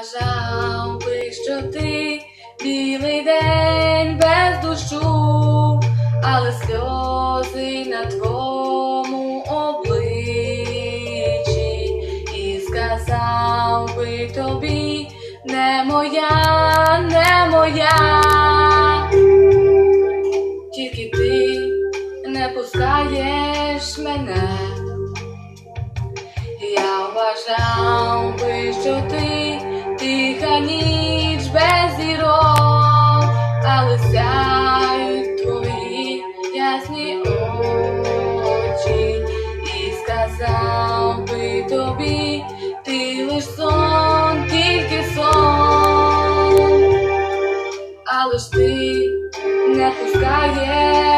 бажав би, що ти білий день без дощу, але сльози на твоєму обличчі і сказав би тобі не моя, не моя, тільки ти не пускаєш мене. Я вважав би, що ти тиха ніч без зірок, але сяють твої ясні очі, і сказав би тобі, ти лиш сон, тільки сон, але ж ти не пускаєш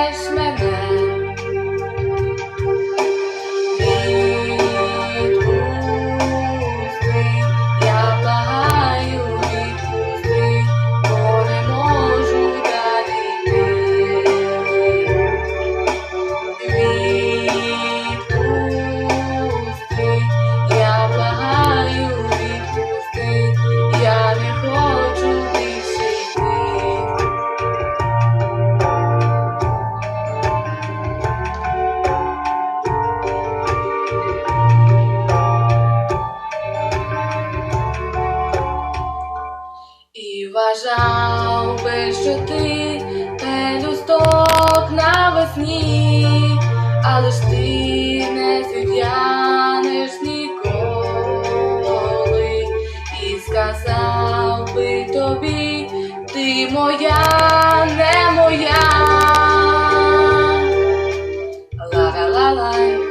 вважав би, що ти пелюсток навесні, але ж ти не зів'янеш ніколи і сказав би тобі, ти моя, не моя. Ла-ла-ла-лай.